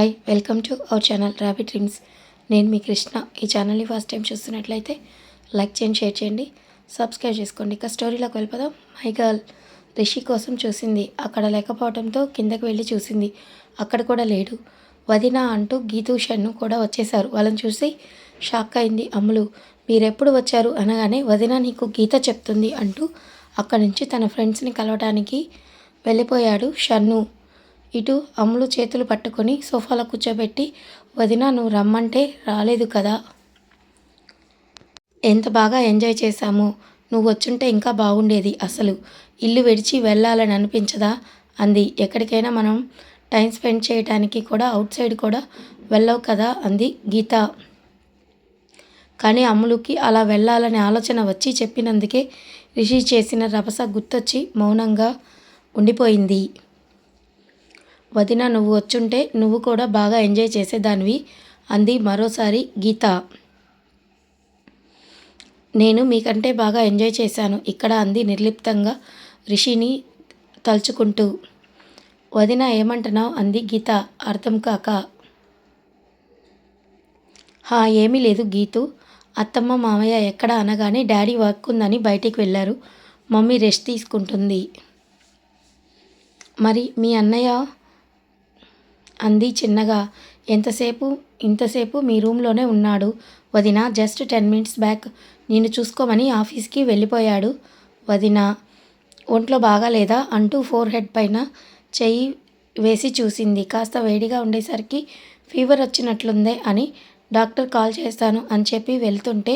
Hi welcome to our channel Rabi dreams నేను మీ కృష్ణ. ఈ ఛానల్ని ఫస్ట్ టైం చూస్తున్నట్లయితే లైక్ చేయండి షేర్ చేయండి సబ్స్క్రైబ్ చేసుకోండి. ఇక స్టోరీలోకి వెళ్ళిపోదాం. మై గర్ల్ రిషి కోసం చూసింది. అక్కడ లేకపోవడంతో కిందకి వెళ్ళి చూసింది. అక్కడ కూడా లేడు. వదిన అంటూ గీతూ షన్ను కూడా వచ్చేశారు. వాళ్ళని చూసి షాక్ అయింది. అమ్ములు మీరెప్పుడు వచ్చారు? అనగానే వదిన నీకు గీత చెప్తుంది అంటూ అక్కడి నుంచి తన ఫ్రెండ్స్ని కలవడానికి వెళ్ళిపోయాడు షన్ను. ఇటు అమ్ములు చేతులు పట్టుకొని సోఫాలో కూర్చోబెట్టి వదిన నువ్వు రమ్మంటే రాలేదు కదా. ఎంత బాగా ఎంజాయ్ చేశాము. నువ్వు వచ్చుంటే ఇంకా బాగుండేది అసలు. ఇల్లు విడిచి వెళ్ళాలని అనిపించదా? అంది. ఎక్కడికైనా మనం టైం స్పెండ్ చేయడానికి కూడా అవుట్ సైడ్ కూడా వెళ్ళవు కదా? అంది గీత. కానీ అమ్ములుకి అలా వెళ్ళాలనే ఆలోచన వచ్చి చెప్పినందుకే రిషి చేసిన రభస గుర్తొచ్చి మౌనంగా ఉండిపోయింది. వదిన నువ్వు వచ్చుంటే నువ్వు కూడా బాగా ఎంజాయ్ చేసేదానివి అంది మరోసారి గీత. నేను మీకంటే బాగా ఎంజాయ్ చేశాను ఇక్కడ అంది నిర్లిప్తంగా రిషిని తలుచుకుంటూ. వదిన ఏమంటున్నావు? అంది గీత. అర్థం కాక. హా ఏమీ లేదు గీతు. అత్తమ్మ మామయ్య ఎక్కడ అనగానే డాడీ వర్క్ ఉందని బయటికి వెళ్ళారు మమ్మీ రెస్ట్ తీసుకుంటుంది. మరి మీ అన్నయ్య అంది చిన్నగా. ఎంతసేపు? ఇంతసేపు మీ రూమ్లోనే ఉన్నాడు. వదిన జస్ట్ టెన్ మినిట్స్ బ్యాక్. నేను చూసుకోమని ఆఫీస్కి వెళ్ళిపోయాడు. వదిన ఒంట్లో బాగాలేదా? అంటూ ఫోర్ హెడ్ పైన చెయ్యి వేసి చూసింది. కాస్త వేడిగా ఉండేసరికి ఫీవర్ వచ్చినట్లుందే అని డాక్టర్ కాల్ చేస్తాను అని చెప్పి వెళ్తుంటే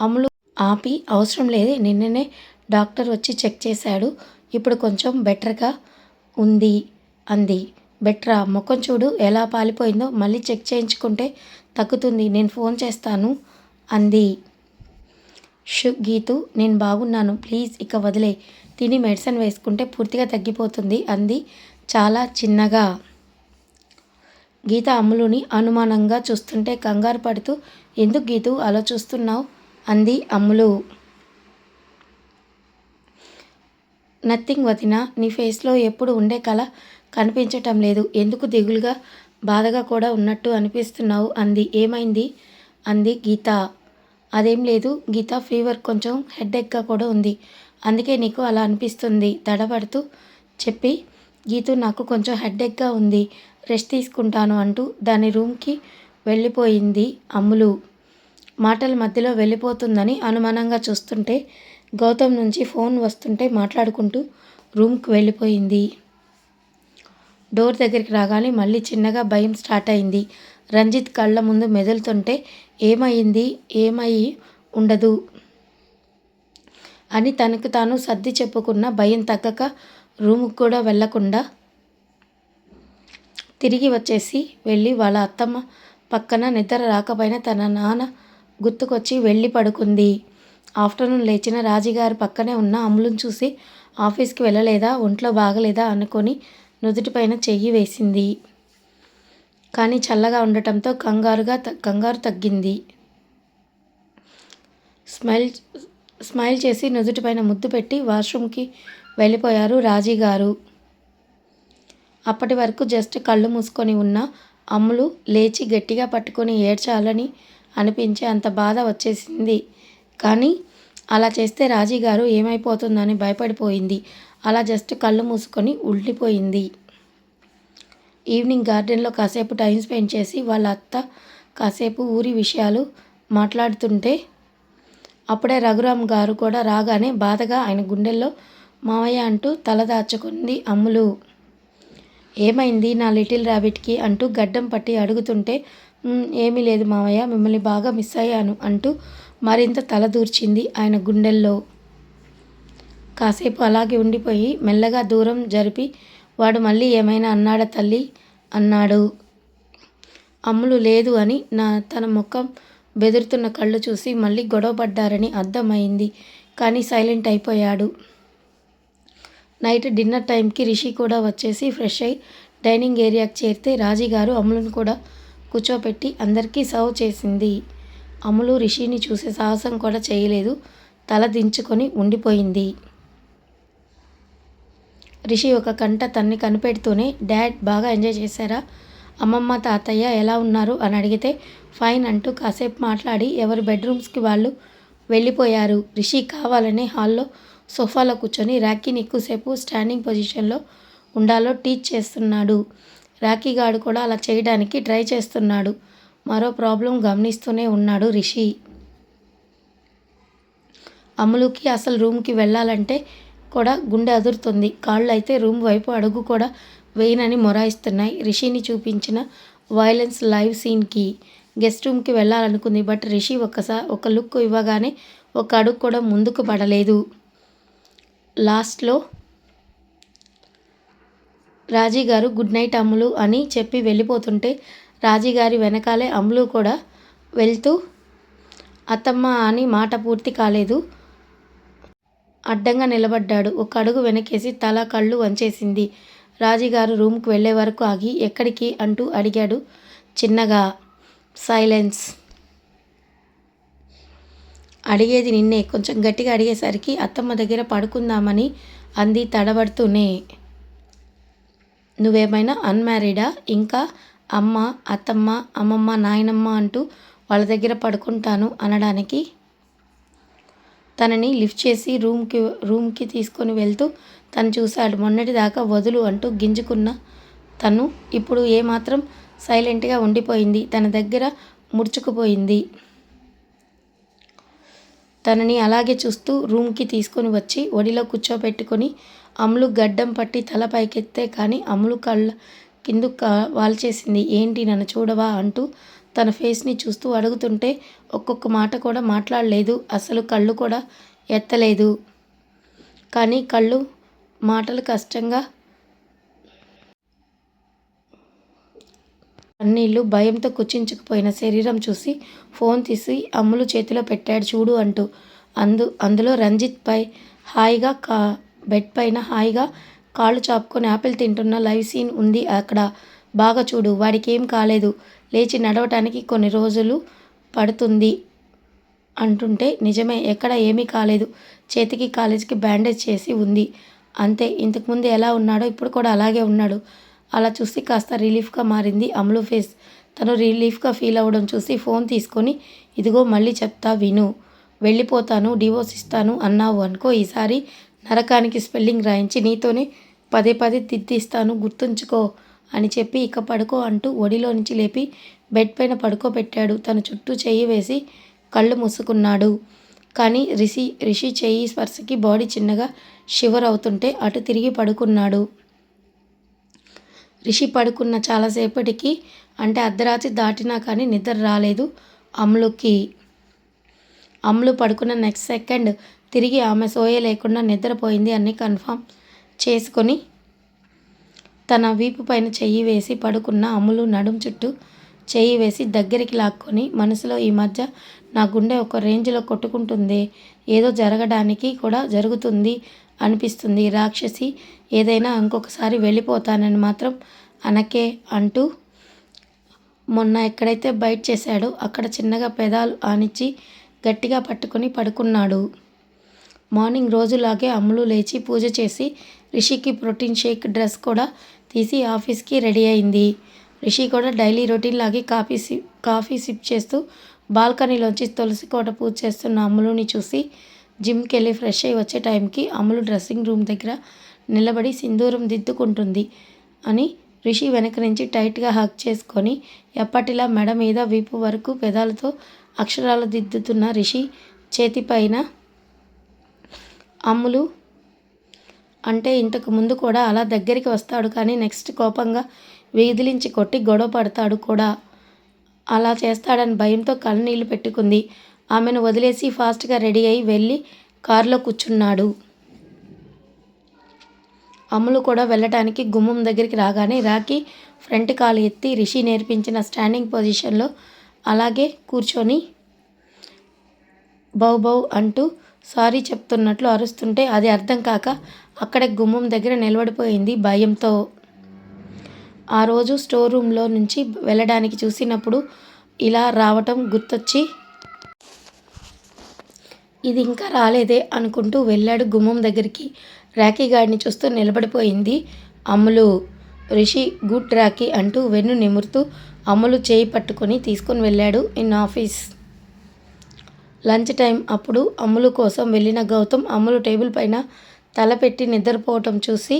అమ్ములు ఆపి అవసరం లేదు నిన్ననే డాక్టర్ వచ్చి చెక్ చేశాడు. ఇప్పుడు కొంచెం బెటర్గా ఉంది అంది. బెట్రా ముఖం చూడు ఎలా పాలిపోయిందో మళ్ళీ చెక్ చేయించుకుంటే తగ్గుతుంది. నేను ఫోన్ చేస్తాను అంది. షు గీతు నేను బాగున్నాను ప్లీజ్ ఇక వదిలే. తిని మెడిసిన్ వేసుకుంటే పూర్తిగా తగ్గిపోతుంది అంది చాలా చిన్నగా. గీత అమ్ములుని అనుమానంగా చూస్తుంటే కంగారు పడుతూ ఎందుకు గీతు అలా చూస్తున్నావు? అంది అమ్ములు. నథింగ్ వదిన నీ ఫేస్లో ఎప్పుడు ఉండే కళ కనిపించటం లేదు. ఎందుకు దిగులుగా బాధగా కూడా ఉన్నట్టు అనిపిస్తున్నావు? అంది. ఏమైంది? అంది గీత. అదేం లేదు. గీత ఫీవర్ కొంచెం హెడ్ఎక్గా కూడా ఉంది. అందుకే నీకు అలా అనిపిస్తుంది. తడబడుతూ చెప్పి గీతు నాకు కొంచెం హెడ్ఎక్గా ఉంది. రెస్ట్ తీసుకుంటాను అంటూ దాని రూమ్కి వెళ్ళిపోయింది అమ్ములు. మాటల మధ్యలో వెళ్ళిపోతుందని అనుమానంగా చూస్తుంటే గౌతమ్ నుంచి ఫోన్ వస్తుంటే మాట్లాడుకుంటూ రూమ్కి వెళ్ళిపోయింది. డోర్ దగ్గరికి రాగానే మళ్ళీ చిన్నగా భయం స్టార్ట్ అయింది. రంజిత్ కళ్ళ ముందు మెదులుతుంటే ఏమైంది? ఏమై ఉండదు అని తనకు తాను సర్ది చెప్పుకున్న భయం తగ్గక రూముకు కూడా వెళ్ళకుండా తిరిగి వచ్చేసి వెళ్ళి వాళ్ళ అత్తమ్మ పక్కన నిద్ర రాకపోయినా తన నాన్న గుర్తుకొచ్చి వెళ్ళి పడుకుంది. ఆఫ్టర్నూన్ లేచిన రాజుగారు పక్కనే ఉన్న అమ్ములను చూసి ఆఫీస్కి వెళ్ళలేదా? ఒంట్లో బాగలేదా? అనుకొని నుదుటిపైన చెయ్యి వేసింది. కానీ చల్లగా ఉండటంతో కంగారుగా కంగారు తగ్గింది. స్మైల్ స్మైల్ చేసి నుదుటిపైన ముద్దు పెట్టి వాష్రూమ్కి వెళ్ళిపోయారు రాజీ గారు. అప్పటి వరకు జస్ట్ కళ్ళు మూసుకొని ఉన్న అమ్ములు లేచి గట్టిగా పట్టుకొని ఏడ్చాలని అనిపించే అంత బాధ వచ్చేసింది. కానీ అలా చేస్తే రాజీ గారు ఏమైపోతుందని భయపడిపోయింది. అలా జస్ట్ కళ్ళు మూసుకొని ఉండిపోయింది ఈవినింగ్ గార్డెన్లో కాసేపు టైం స్పెండ్ చేసి వాళ్ళ అత్త కాసేపు ఊరి విషయాలు మాట్లాడుతుంటే అప్పుడే రఘురామ్ గారు కూడా రాగానే బాధగా ఆయన గుండెల్లో మావయ్య అంటూ తలదాచుకుంది అమ్ములు. ఏమైంది నా లిటిల్ ర్యాబిట్కి అంటూ గడ్డం పట్టి అడుగుతుంటే ఏమీ లేదు మావయ్య మిమ్మల్ని బాగా మిస్ అయ్యాను అంటూ మరింత తలదూర్చింది ఆయన గుండెల్లో. కాసేపు అలాగే ఉండిపోయి మెల్లగా దూరం జరిపి వాడు మళ్ళీ ఏమైనా అన్నాడా తల్లి? అన్నాడు. అమ్ములు లేదు అని నా తన ముఖం బెదురుతున్న కళ్ళు చూసి మళ్ళీ గొడవ పడ్డారని అర్థమైంది. కానీ సైలెంట్ అయిపోయాడు. నైట్ డిన్నర్ టైంకి రిషి కూడా వచ్చేసి ఫ్రెష్ అయి డైనింగ్ ఏరియాకి చేరితే రాజీగారు అమ్ములను కూడా కూర్చోపెట్టి అందరికీ సర్వ్ చేసింది. అమ్ములు రిషిని చూసే సాహసం కూడా చేయలేదు. తల దించుకొని ఉండిపోయింది. రిషి ఒక కంట తన్ని కనిపెడుతూనే డాడ్ బాగా ఎంజాయ్ చేశారా? అమ్మమ్మ తాతయ్య ఎలా ఉన్నారు? అని అడిగితే ఫైన్ అంటూ కాసేపు మాట్లాడి ఎవరి బెడ్రూమ్స్కి వాళ్ళు వెళ్ళిపోయారు? రిషి కావాలనే హాల్లో సోఫాలో కూర్చొని రాఖీని ఎక్కువసేపు స్టాండింగ్ పొజిషన్లో ఉండాలో టీచ్ చేస్తున్నాడు. రాఖీ గాడు కూడా అలా చేయడానికి ట్రై చేస్తున్నాడు. మరో ప్రాబ్లం గమనిస్తూనే ఉన్నాడు రిషి. అమలుకి అసలు రూమ్కి వెళ్ళాలంటే కూడా గుండె అదురుతుంది. కాళ్ళు అయితే రూమ్ వైపు అడుగు కూడా వేయనని మొరాయిస్తున్నాయి. రిషిని చూపించిన వైలెన్స్ లైవ్ సీన్కి గెస్ట్ రూమ్కి వెళ్ళాలనుకుంది. బట్ రిషి ఒక్కసారి ఒక లుక్ ఇవ్వగానే ఒక అడుగు కూడా ముందుకు పడలేదు. లాస్ట్లో రాజీ గారు గుడ్ నైట్ అమ్ములు అని చెప్పి వెళ్ళిపోతుంటే రాజీ గారి వెనకాలే అమ్ములు కూడా వెళ్తూ అత్తమ్మ అని మాట పూర్తి కాలేదు. అడ్డంగా నిలబడ్డాడు. ఒక అడుగు వెనకేసి తల కళ్ళు వంచేసింది. రాజీగారు రూమ్కి వెళ్ళే వరకు ఆగి ఎక్కడికి అంటూ అడిగాడు. చిన్నగా సైలెన్స్. అడిగేది నిన్నే. కొంచెం గట్టిగా అడిగేసరికి అత్తమ్మ దగ్గర పడుకుందామని అంది తడబడుతూనే. నువ్వేమైనా అన్మ్యారీడా? ఇంకా అమ్మ అత్తమ్మ అమ్మమ్మ నాయనమ్మ అంటూ వాళ్ళ దగ్గర పడుకుంటాను అనడానికి తనని లిఫ్ట్ చేసి రూమ్కి రూమ్కి తీసుకొని వెళ్తూ తను చూశాడు. మొన్నటిదాకా వదులు అంటూ గింజుకున్న తను ఇప్పుడు ఏమాత్రం సైలెంట్గా ఉండిపోయింది. తన దగ్గర ముడుచుకుపోయింది. తనని అలాగే చూస్తూ రూమ్కి తీసుకొని వచ్చి ఒడిలో కూర్చోబెట్టుకొని అమ్ములు గడ్డం పట్టి తల పైకెత్తే కానీ అమ్ములు కళ్ళ కింద వాల్చేసింది. ఏంటి నన్ను చూడవా అంటూ తన ఫేస్ని చూస్తూ అడుగుతుంటే ఒక్కొక్క మాట కూడా మాట్లాడలేదు. అసలు కళ్ళు కూడా ఎత్తలేదు. కానీ కళ్ళు మాటలు కష్టంగా కన్నీళ్ళు భయంతో కుచించుకుపోయిన శరీరం చూసి ఫోన్ తీసి అమ్ములు చేతిలో పెట్టాడు చూడు అంటూ. అందు అందులో రంజిత్ పై హాయిగా కా బెడ్ పైన హాయిగా కాళ్ళు చాపుకొని ఆపిల్ తింటున్న లైవ్ సీన్ ఉంది అక్కడ. బాగా చూడు వాడికి ఏం కాలేదు. లేచి నడవటానికి కొన్ని రోజులు పడుతుంది అంటుంటే నిజమే ఎక్కడ ఏమీ కాలేదు. చేతికి కాలేజీకి బ్యాండేజ్ చేసి ఉంది. అంతే ఇంతకుముందు ఎలా ఉన్నాడో ఇప్పుడు కూడా అలాగే ఉన్నాడు. అలా చూసి కాస్త రిలీఫ్గా మారింది అమలు ఫేస్. తను రిలీఫ్గా ఫీల్ అవ్వడం చూసి ఫోన్ తీసుకొని ఇదిగో మళ్ళీ చెప్తా విను. వెళ్ళిపోతాను డివోర్స్ ఇస్తాను అన్నావు అనుకో ఈసారి నరకానికి స్పెల్లింగ్ రాయించి నీతోనే పదే పదే తిత్తిస్తాను గుర్తుంచుకో. అని చెప్పి ఇక పడుకో అంటూ ఒడిలో నుంచి లేపి బెడ్ పైన పడుకోబెట్టాడు. తన చుట్టూ చెయ్యి వేసి కళ్ళు మూసుకున్నాడు. కానీ రిషి రిషి చెయ్యి స్పర్శకి బాడీ చిన్నగా షివర్ అవుతుంటే అటు తిరిగి పడుకున్నాడు. రిషి పడుకున్న చాలాసేపటికి అంటే అర్ధరాత్రి దాటినా కానీ నిద్ర రాలేదు అమ్లుకి అమ్లు పడుకున్న నెక్స్ట్ సెకండ్ తిరిగి ఆమె సోయ లేకుండా నిద్రపోయింది అని కన్ఫామ్ చేసుకొని తన వీపు పైన చెయ్యి వేసి పడుకున్న అమ్ములు నడుం చుట్టూ చెయ్యి వేసి దగ్గరికి లాక్కొని మనసులో ఈ మధ్య నా గుండె ఒక రేంజ్లో కొట్టుకుంటుంది ఏదో జరగడానికి కూడా జరుగుతుంది అనిపిస్తుంది. రాక్షసి ఏదైనా ఇంకొకసారి వెళ్ళిపోతానని మాత్రం అనకే అంటూ మొన్న ఎక్కడైతే బయట చేశాడో అక్కడ చిన్నగా పెదాలు ఆనిచ్చి గట్టిగా పట్టుకొని పడుకున్నాడు. మార్నింగ్ రోజులాగే అమ్ములు లేచి పూజ చేసి రిషికి ప్రోటీన్ షేక్ డ్రెస్ కూడా తీసి ఆఫీస్కి రెడీ అయింది. రిషి కూడా డైలీ రొటీన్ లాగే కాఫీ సిప్ కాఫీ సిప్ చేస్తూ బాల్కనీలోంచి తులసి కోట పూజ చేస్తున్న అమ్ములుని చూసి జిమ్కి వెళ్ళి ఫ్రెష్ అయ్యి వచ్చే టైంకి అమ్ములు డ్రెస్సింగ్ రూమ్ దగ్గర నిలబడి సింధూరం దిద్దుకుంటుంది అని రిషి వెనక నుంచి టైట్గా హక్ చేసుకొని ఎప్పటిలా మెడ మీద వీపు వరకు పెదాలతో అక్షరాలు దిద్దుతున్న రిషి చేతిపైన అమ్ములు అంటే ఇంతకు ముందు కూడా అలా దగ్గరికి వస్తాడు కానీ నెక్స్ట్ కోపంగా వీధిలించి కొట్టి గొడవ పడతాడు కూడా. అలా చేస్తాడని భయంతో కళ్ళనీళ్ళు పెట్టుకుంది. ఆమెను వదిలేసి ఫాస్ట్గా రెడీ అయి వెళ్ళి కారులో కూర్చున్నాడు. అమ్ములు కూడా వెళ్ళటానికి గుమ్మం దగ్గరికి రాగానే రాకి ఫ్రంట్ కాలు ఎత్తి రిషి నేర్పించిన స్టాండింగ్ పొజిషన్లో అలాగే కూర్చొని బౌ బౌ అంటూ సారీ చెప్తున్నట్లు అరుస్తుంటే అది అర్థం కాక అక్కడే గుమ్మం దగ్గర నిలబడిపోయింది భయంతో. ఆ రోజు స్టోర్ రూమ్లో నుంచి వెళ్ళడానికి చూసినప్పుడు ఇలా రావటం గుర్తొచ్చి ఇది ఇంకా రాలేదే అనుకుంటూ వెళ్ళాడు గుమ్మం దగ్గరికి. రాఖీ గాడిని చూస్తూ నిలబడిపోయింది అమ్ములు రిషి గుడ్ రాఖీ అంటూ వెన్ను నిమురుతూ అమ్ములు చేయి పట్టుకొని తీసుకొని వెళ్ళాడు ఇన్ ఆఫీస్. లంచ్ టైం అప్పుడు అమ్ములు కోసం వెళ్ళిన గౌతమ్ అమ్ములు టేబుల్ పైన తలపెట్టి నిద్రపోవటం చూసి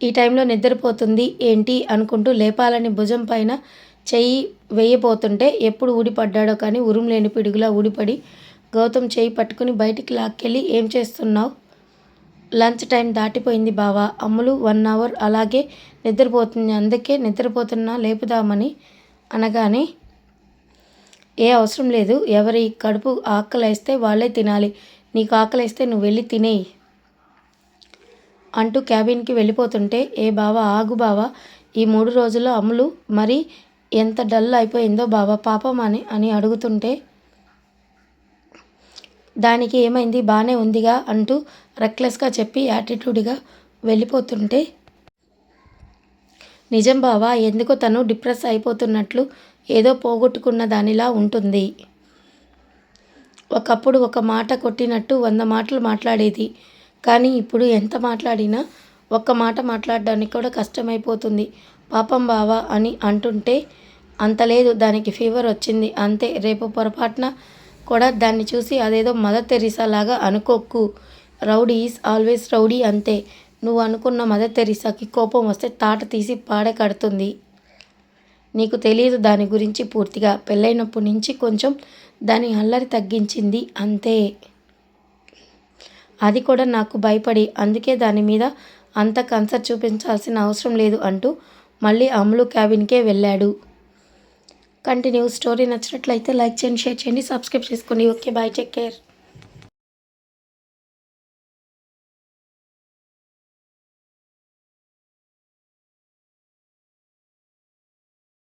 ఈ టైంలో నిద్రపోతుంది ఏంటి అనుకుంటూ లేపాలని భుజం పైన చెయ్యి వేయబోతుంటే ఎప్పుడు ఊడిపడ్డాడో కానీ ఉరుం లేని పిడుగులా ఊడిపడి గౌతమ్ చేయి పట్టుకుని బయటికి లాక్కెళ్ళి ఏం చేస్తున్నావు? లంచ్ టైం దాటిపోయింది బావా. అమ్ములు వన్ అవర్ అలాగే నిద్రపోతుంది అందుకే నిద్రపోతున్నా లేపుదామని అనగానే ఏ అవసరం లేదు. ఎవరి కడుపు ఆకలేస్తే వాళ్ళే తినాలి. నీకు ఆకలేస్తే నువ్వు వెళ్ళి తినేయి. అంటూ క్యాబిన్కి వెళ్ళిపోతుంటే ఏ బావా ఆగు బావా ఈ మూడు రోజుల్లో అమ్ములు మరి ఎంత డల్ అయిపోయిందో బావా పాపం అని అని అడుగుతుంటే దానికి ఏమైంది? బాగానే ఉందిగా అంటూ రెక్లెస్గా చెప్పి యాటిట్యూడ్గా వెళ్ళిపోతుంటే నిజం బావా ఎందుకో తను డిప్రెస్ అయిపోతున్నట్లు ఏదో పోగొట్టుకున్న దానిలా ఉంటుంది. ఒకప్పుడు ఒక మాట కొట్టినట్టు వంద మాటలు మాట్లాడేది. కానీ ఇప్పుడు ఎంత మాట్లాడినా ఒక్క మాట మాట్లాడడానికి కూడా కష్టమైపోతుంది. పాపం బావా అని అంటుంటే అంత లేదు దానికి ఫీవర్ వచ్చింది. అంతే రేపు పొరపాటున కూడా దాన్ని చూసి అదేదో మదర్ తెరిసా లాగా అనుకోకు. రౌడీ ఈజ్ ఆల్వేస్ రౌడీ అంతే. నువ్వు అనుకున్న మదర్ తెరిసాకి కోపం వస్తే తాట తీసి పాడే కడుతుంది. నీకు తెలియదు దాని గురించి పూర్తిగా. పెళ్ళైనప్పటి నుంచి కొంచెం దాని అల్లరి తగ్గించింది అంతే. అది కూడా నాకు భయపడి అందుకే దాని మీద అంత కన్సర్ చూపించాల్సిన అవసరం లేదు అంటూ మళ్ళీ అమ్ములు క్యాబిన్కే వెళ్ళాడు. కంటిన్యూ స్టోరీ నచ్చినట్లయితే లైక్ చేయండి షేర్ చేయండి సబ్స్క్రైబ్ చేసుకోండి. Okay bye take care.